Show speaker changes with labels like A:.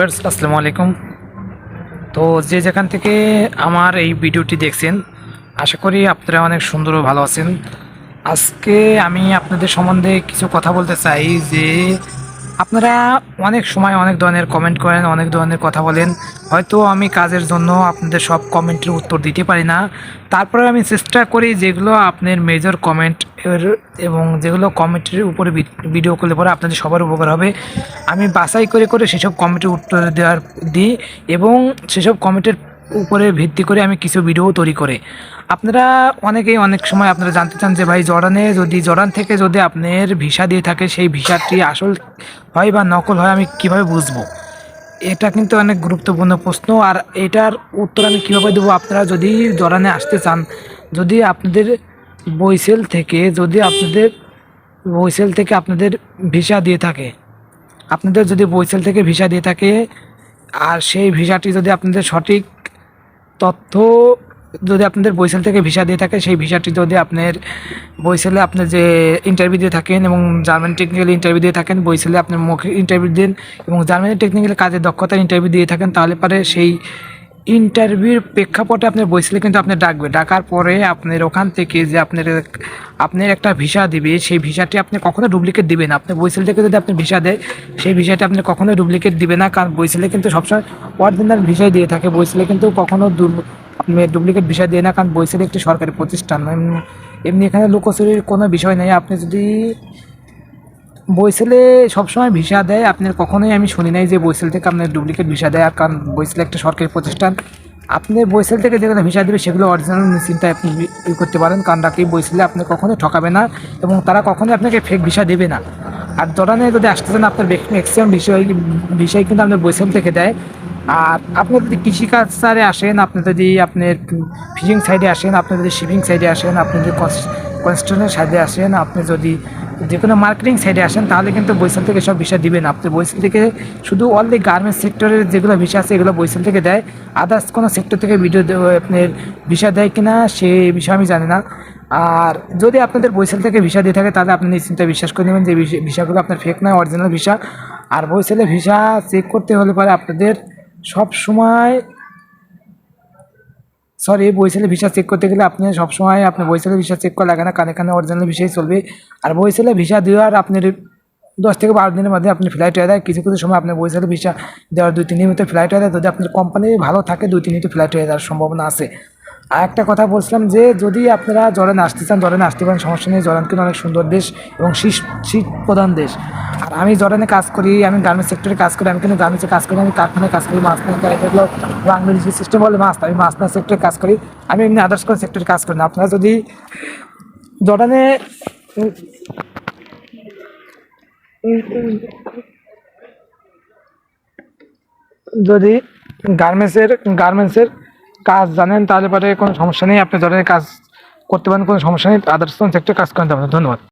A: Viewers, আসসালামু আলাইকুম। তো যে যেখান থেকে আমার এই ভিডিওটি দেখছেন, আশা করি আপনারা অনেক সুন্দর ও ভালো আছেন। আজকে আমি আপনাদের সম্বন্ধে কিছু কথা বলতে চাই যে আপনারা অনেক সময় অনেক ধরনের কমেন্ট করেন, অনেক ধরনের কথা বলেন। হয়তো আমি কাজের জন্য আপনাদের সব কমেন্টের উত্তর দিতে পারি না। তারপরে আমি চেষ্টা করি যেগুলো আপনার মেজর কমেন্ট এবং যেগুলো কমেন্টের উপরে ভিডিও করলে পরে আপনাদের সবার উপকার হবে। আমি বাছাই করে করে সেসব কমেন্টের উত্তর দেওয়ার দিই এবং সেসব কমেন্টের উপরে ভিত্তি করে আমি কিছু ভিডিও তৈরি করে। আপনারা অনেকেই অনেক সময় আপনারা জানতে চান যে ভাই জর্ডানে যদি, জর্ডান থেকে যদি আপনার ভিসা দিয়ে থাকে, সেই ভিসাটি আসল হয় বা নকল হয় আমি কীভাবে বুঝব? এটা কিন্তু অনেক গুরুত্বপূর্ণ প্রশ্ন। আর এটার উত্তর আমি কীভাবে দেবো? আপনারা যদি জরানে আসতে চান, যদি আপনাদের বইসেল থেকে, যদি আপনাদের বইসেল থেকে আপনাদের ভিসা দিয়ে থাকে, আপনাদের যদি বইসেল থেকে ভিসা দিয়ে থাকে, আর সেই ভিসাটি যদি আপনাদের সঠিক তথ্য যদি আপনাদের বইসেল থেকে ভিসা দিয়ে থাকে, সেই ভিসাটি যদি আপনার বইসেলে আপনি যে ইন্টারভিউ দিয়ে থাকেন এবং জার্মানি টেকনিক্যাল ইন্টারভিউ দিয়ে থাকেন বইসেলে আপনার মুখে ইন্টারভিউ দেন এবং জার্মানি টেকনিক্যাল কাজের দক্ষতার ইন্টারভিউ দিয়ে থাকেন, তাহলে পরে সেই ইন্টারভিউর প্রেক্ষাপটে আপনার বইসেলে কিন্তু আপনি ডাকবে। ডাকার পরে আপনার ওখান থেকে যে আপনার আপনার একটা ভিসা দিবে, সেই ভিসাটি আপনি কখনো ডুপ্লিকেট দিবেন না। আপনি বইসেল থেকে যদি আপনি ভিসা দেয়, সেই ভিসাটি আপনি কখনো ডুপ্লিকেট দিবে না। কারণ বইসেলে কিন্তু সবসময় অরিজিনাল ভিসাই দিয়ে থাকে। বইসেলে কিন্তু কখনো আপনি ডুপ্লিকেট ভিসা দিয়ে না। কারণ বইসেলে একটি সরকারি প্রতিষ্ঠান। এমনি- এমনি এখানে লুকোচুরির কোনো বিষয় নেই। আপনি যদি বইসেলে সবসময় ভিসা দেয়। আপনার কখনোই আমি শুনি নাই যে বইসেল থেকে আপনার ডুপ্লিকেট ভিসা দেয়। আর কারণ বইসেল একটা সরকারি প্রতিষ্ঠান। আপনি বইসেল থেকে যেগুলো ভিসা দেবে, সেগুলো অরিজিনাল নিশ্চিন্তে আপনি ই করতে পারেন। কারণ রাখি বইসেলে আপনি কখনোই ঠকাবে না এবং তারা কখনোই আপনাকে ফেক ভিসা দেবে না। আর দোকানে যদি আসতে চান, আপনার ম্যাক্সিমাম বিষয় বিষয় কিন্তু আপনার বইসেল থেকে দেয়। আর আপনি যদি কৃষিকাজ সারে আসেন, আপনি যদি আপনার ফিশিং সাইডে আসেন, আপনি যদি শিপিং সাইডে আসেন, আপনি যদি কনস্ট্রাকশনের সাইডে আসেন, আপনি যদি যে কোনো মার্কেটিং সাইডে আসেন, তাহলে কিন্তু বৈশাল থেকে সব ভিসা দিবেন আপনি। বৈশাল থেকে শুধু অনলি গার্মেন্টস সেক্টরের যেগুলো ভিসা আছে, এগুলো বৈশাল থেকে দেয়। আদার্স কোনো সেক্টর থেকে ভিডিও আপনার ভিসা দেয় কিনা, সে বিষয়ে আমি জানি না। আর যদি আপনাদের বৈশাল থেকে ভিসা দিয়ে থাকে, তাহলে আপনি নিশ্চিন্তে বিশ্বাস করে নেবেন যে ভিসাগুলো আপনার ফেক নয় অরিজিনাল ভিসা আর বৈশালে ভিসা চেক করতে হলে পরে আপনাদের সব সময় সরি বইসেলে ভিসা চেক করতে গেলে আপনি সবসময় আপনি বইসেলে ভিসা চেক করা লাগে না, কানে কানে অরিজিনাল ভিসাই চলবে। আর বইসেলে ভিসা দেওয়ার আপনার দশ থেকে বারো দিনের মধ্যে আপনি ফ্লাইট হয়ে যায়। কিছু কিছু সময় আপনি বইসেলে ভিসা দেওয়ার দুই, তিন দিনের মধ্যে ফ্লাইট হয়ে যায়। যদি আপনার কোম্পানি ভালো থাকে, দুই, তিন দিন ফ্লাইট হয়ে যাওয়ার সম্ভাবনা আছে। আর একটা কথা বলছিলাম যে যদি আপনারা জরেন আসতে চান জরেন আসতে পারেন, সমস্যা নেই। জরেন কিন্তু অনেক সুন্দর দেশ এবং শীত শীত প্রধান দেশ। আর আমি জরেনে কাজ করি, আমি গার্মেন্টস সেক্টরে কাজ করি, আমি কিন্তু গার্মেন্টসে কাজ করি আমি কারখানায় কাজ করি, মাছ এগুলো বাংলাদেশ সিস্টেম বলে মাছ, আমি মাছ সেক্টরে কাজ করি। আমি এমনি আদার্স কোনো সেক্টরে কাজ করি না। আপনারা যদি জর্ডানে যদি গার্মেন্টসের গার্মেন্টসের কাজ জানেন, তাহলে পরে কোনো সমস্যা নেই। আপনি ধরনের কাজ করতে পারেন, কোনো সমস্যা নেই। আদার্স সেক্টরে কাজ করেন ধন্যবাদ।